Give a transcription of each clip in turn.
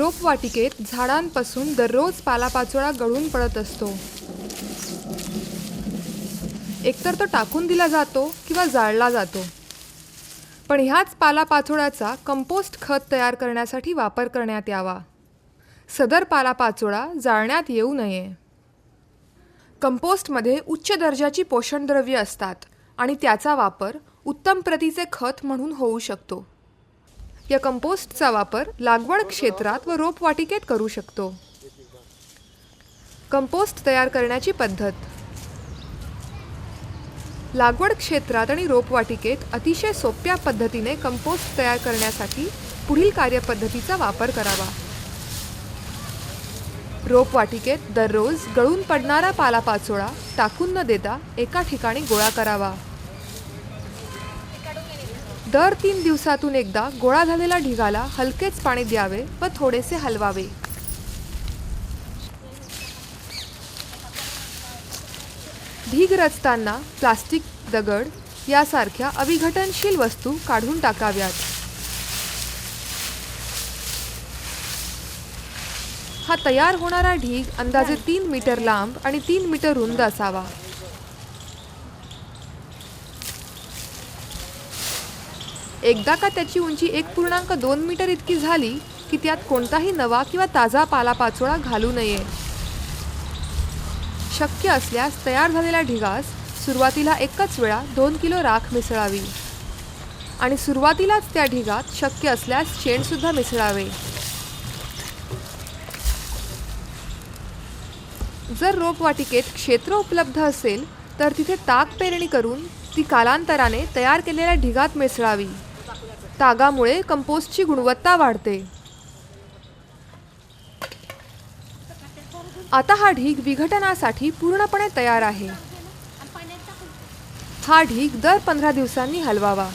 रोपवाटिकेत झाडांपासून दररोज पालापाचोळा गळून पडत असतो. एकतर तो टाकून दिला जातो किंवा जाळला जातो. पण ह्याच पालापाचोळ्याचा कंपोस्ट खत तयार करण्यासाठी वापर करण्यात यावा. सदर पालापाचोळा जाळण्यात येऊ नये. कंपोस्टमध्ये उच्च दर्जाची पोषणद्रव्ये असतात आणि त्याचा वापर उत्तम प्रतीचे खत म्हणून होऊ शकतो. या कंपोस्टचा वापर लागवड क्षेत्रात व रोपवाटिकेत करू शकतो. कंपोस्ट तयार करण्याची पद्धत. लागवड क्षेत्रात आणि रोपवाटिकेत अतिशय सोप्या पद्धतीने कंपोस्ट तयार करण्यासाठी पुढील कार्यपद्धतीचा वापर करावा. रोपवाटिकेत दररोज गळून पडणारा पालापाचोळा टाकून न देता एका ठिकाणी गोळा करावा. दर तीन दिवसातून एकदा गोळा झालेला ढिगाला हलकेच पाणी द्यावे व थोडेसे हलवावे. ढीग रचताना प्लास्टिक दगड यासारख्या अविघटनशील वस्तू काढून टाकाव्यात. हा तयार होणारा ढीग अंदाजे तीन मीटर लांब आणि तीन मीटर रुंद असावा. एकदा का त्याची उंची एक पूर्णांक दोन मीटर इतकी झाली की त्यात कोणताही नवा किंवा ताजा पालापाचोळा घालू नये. शक्य असल्यास तयार झालेल्या ढिगास सुरुवातीला एकच वेळा दोन किलो राख मिसळावी. आणि सुरुवातीलाच त्या ढिगात शक्य असल्यास शेणसुद्धा मिसळावे. जर रोपवाटिकेत क्षेत्र उपलब्ध असेल तर तिथे ताक पेरणी करून ती कालांतराने तयार केलेल्या ढिगात मिसळावी. तागामुळे कंपोस्टची गुणवत्ता वाढते. आता हा ढीग विघटनासाठी पूर्णपणे तयार आहे. हा ढीग दर पंधरा दिवसांनी हलवावा.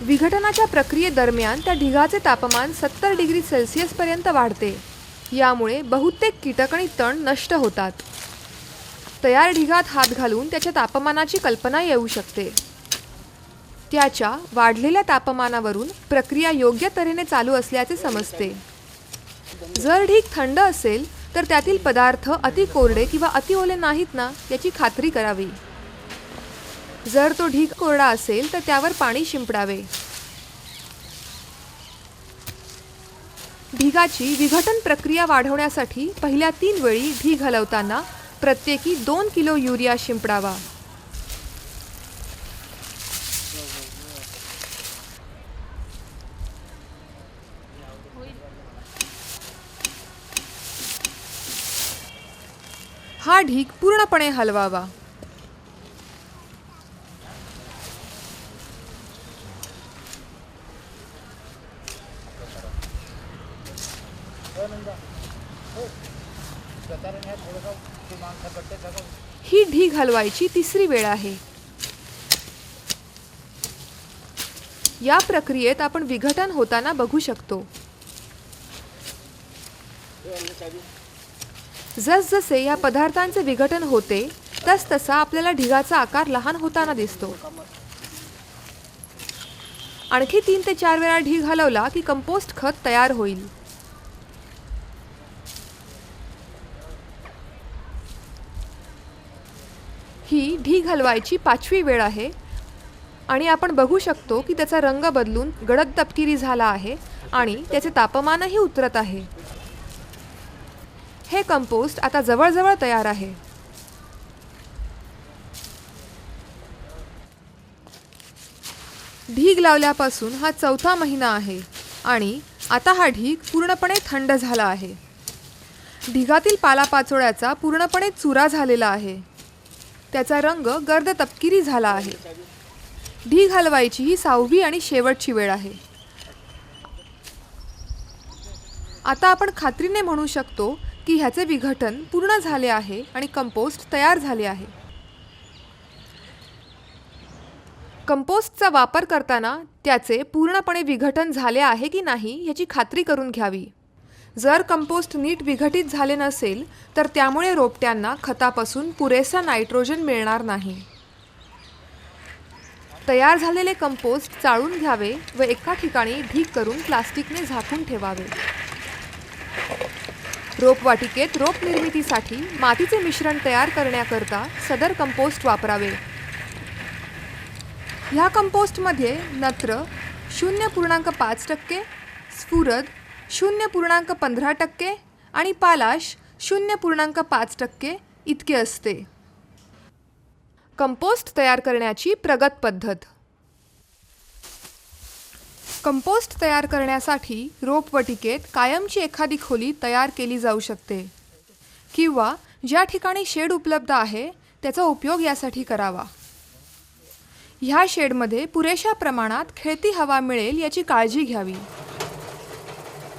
विघटनाच्या प्रक्रियेदरम्यान त्या ढिगाचे तापमान सत्तर डिग्री सेल्सिअस पर्यंत वाढते. यामुळे बहुतेक कीटक आणि तण नष्ट होतात. तयार ढिगात हात घालून त्याच्या तापमानाची कल्पना येऊ शकते. त्याच्या वाढलेल्या तापमानावरून प्रक्रिया योग्य तऱ्हेने चालू असल्याचे समजते. जर ढीग थंड असेल तर त्यातील पदार्थ अति कोरडे किंवा अति ओले नाहीत ना याची खात्री करावी. जर तो ढीग कोरडा असेल तर त्यावर पाणी शिंपडावे. ढिगाची विघटन प्रक्रिया वाढवण्यासाठी पहिल्या तीन वेळी ढीग हलवताना प्रत्येकी दोन किलो युरिया शिंपडावा. हा ढीग पूर्णपणे हलवावा. ही ढीग हलवायची तिसरी वेळ आहे. या प्रक्रियेत आपण विघटन होताना बघू शकतो. जसजसे या पदार्थांचे विघटन होते तस तसा आपल्याला ढिगाचा आकार लहान होताना दिसतो. आणखी तीन ते चार वेळा ढीग हलवला की कंपोस्ट खत तयार होईल. ही ढीग हलवायची पाचवी वेळ आहे आणि आपण बघू शकतो की त्याचा रंग बदलून गडद तपकिरी झाला आहे आणि त्याचे तापमानही उतरत आहे. हे कंपोस्ट आता जवळजवळ तयार आहे. ढीग लावल्यापासून हा चौथा महिना आहे आणि आता हा ढीग पूर्णपणे थंड झाला आहे. ढिगातील पालापाचोळ्याचा पूर्णपणे चुरा झालेला आहे. त्याचा रंग गर्द तपकिरी झाला आहे. ढीग हलवायची ही सहावी आणि शेवटची वेळ आहे. आता आपण खात्रीने म्हणू शकतो की ह्याचे विघटन पूर्ण झाले आहे आणि कंपोस्ट तयार झाले आहे. कंपोस्टचा वापर करताना त्याचे पूर्णपणे विघटन झाले आहे की नाही याची खात्री करून घ्यावी. जर कंपोस्ट नीट विघटित झाले नसेल तर त्यामुळे रोपट्यांना खतापासून पुरेसा नायट्रोजन मिळणार नाही. तयार झालेले कंपोस्ट चाळून घ्यावे व एका ठिकाणी ढीक करून प्लास्टिकने झाकून ठेवावे. रोपवाटिकेत रोप निर्मितीसाठी मातीचे मिश्रण तयार करण्याकरता सदर कंपोस्ट वापरावे. ह्या कंपोस्टमध्ये नत्र शून्य पूर्णांक पाच टक्के स्फुरद शून्य पूर्णांक पंधरा टक्के आणि पालाश शून्य पूर्णांक पाच टक्के इतके असते. कंपोस्ट तयार करण्याची प्रगत पद्धत. कंपोस्ट तयार करण्यासाठी रोपवटिकेत कायमची एखादी खोली तयार केली जाऊ शकते. किंवा ज्या ठिकाणी शेड उपलब्ध आहे त्याचा उपयोग यासाठी करावा. ह्या शेडमध्ये पुरेशा प्रमाणात खेळती हवा मिळेल याची काळजी घ्यावी.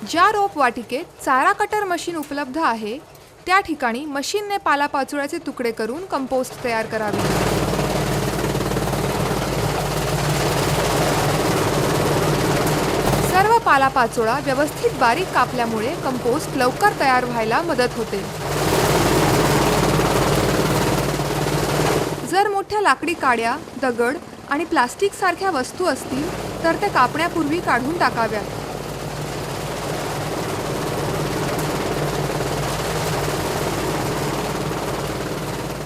ज्या रोपवाटिकेत चारा कटर मशीन उपलब्ध आहे त्या ठिकाणी मशीनने पालापाचोळ्याचे तुकडे करून कंपोस्ट तयार करावे. सर्व पालापाचोळा व्यवस्थित बारीक कापल्यामुळे कंपोस्ट लवकर तयार व्हायला मदत होते. जर मोठ्या लाकडी काड्या दगड आणि प्लास्टिक सारख्या वस्तू असतील तर त्या कापण्यापूर्वी काढून टाकाव्यात.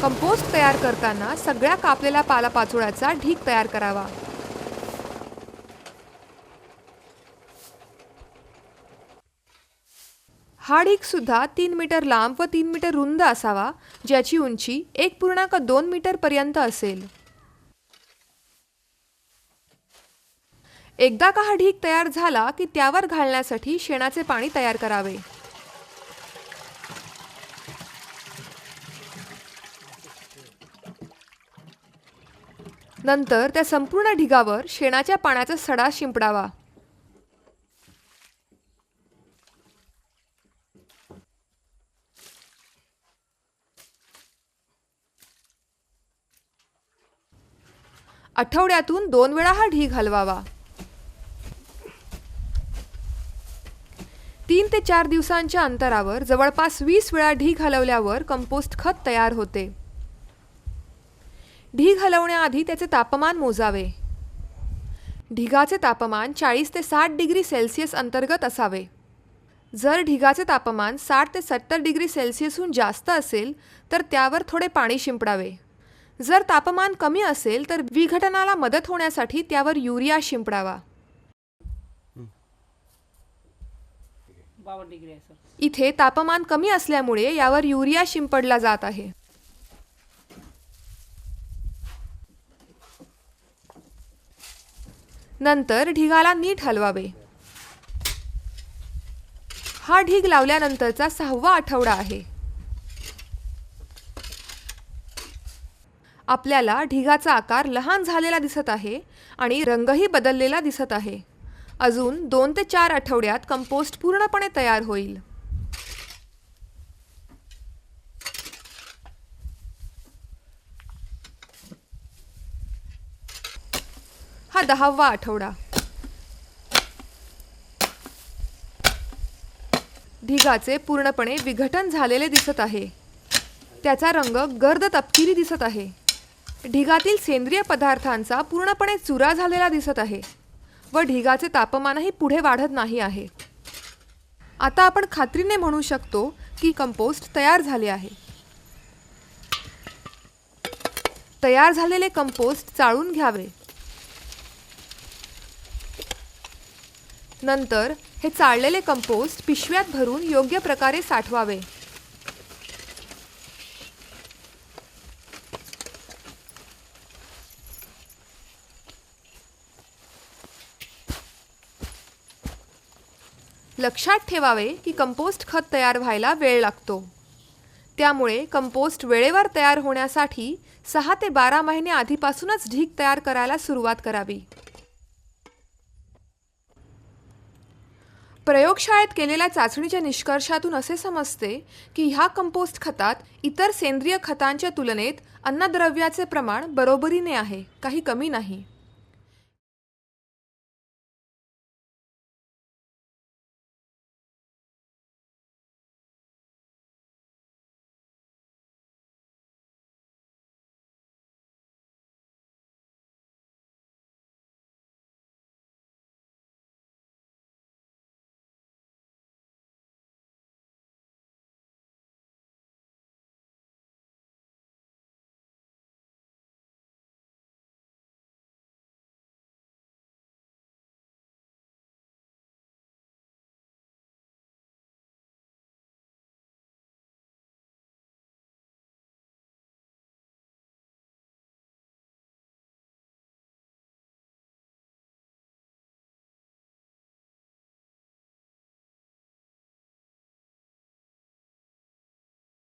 कंपोस्ट तयार करताना सगळ्या कापलेल्या पालापाचोळ्याचा ढीक तयार करावा. हा ढीक सुद्धा तीन मीटर लांब व तीन मीटर रुंद असावा ज्याची उंची एक पूर्णांक दोन मीटरपर्यंत असेल. एकदा का हा ढीक तयार झाला की त्यावर घालण्यासाठी शेणाचे पाणी तयार करावे? नंतर त्या संपूर्ण ढिगावर शेणाच्या पाण्याचा सडा शिंपडावा. आठवड्यातून दोन वेळा हा ढीग हलवावा तीन ते चार दिवसांच्या अंतरावर जवळपास वीस वेळा ढीग हलवल्यावर कंपोस्ट खत तयार होते. ढीग हलवण्याआधी त्याचे तापमान मोजावे. ढिगाचे तापमान चाळीस ते साठ डिग्री सेल्सिअस अंतर्गत असावे. जर ढिगाचे तापमान साठ ते सत्तर डिग्री सेल्सिअसहून जास्त असेल तर त्यावर थोडे पाणी शिंपडावे. जर तापमान कमी असेल तर विघटनाला मदत होण्यासाठी त्यावर युरिया शिंपडावा. इथे तापमान कमी असल्यामुळे यावर युरिया शिंपडला जात आहे. नंतर ढिगाला नीट हलवावे. हा ढीग लावल्यानंतरचा सहावा आठवडा आहे. आपल्याला ढिगाचा आकार लहान झालेला दिसत आहे आणि रंगही बदललेला दिसत आहे. अजून दोन ते चार आठवड्यात कंपोस्ट पूर्णपणे तयार होईल. हा दहावा आठवडा. ढिगाचे पूर्णपणे विघटन झालेले दिसत आहे. त्याचा रंग गर्द तपकिरी दिसत आहे. ढिगातील सेंद्रिय पदार्थांचा पूर्णपणे चुरा झालेला दिसत आहे व ढिगाचे तापमानही पुढे वाढत नाही आहे. आता आपण खात्रीने म्हणू शकतो की कंपोस्ट तयार झाले आहे. तयार झालेले कंपोस्ट चाळून घ्यावे. नंतर हे चाळलेले कंपोस्ट पिशव्यात भरून योग्य प्रकारे साठवावे. लक्षात ठेवावे की कंपोस्ट खत तयार व्हायला वेळ लागतो. त्यामुळे कंपोस्ट वेळेवर तयार होण्यासाठी सहा ते बारा महिने आधीपासूनच ढीक तयार करायला सुरुवात करावी. प्रयोगशाळेत केलेल्या चाचणीच्या निष्कर्षातून असे समजते की ह्या कंपोस्ट खतात इतर सेंद्रिय खतांच्या तुलनेत अन्नद्रव्याचे प्रमाण बरोबरीने आहे काही कमी नाही.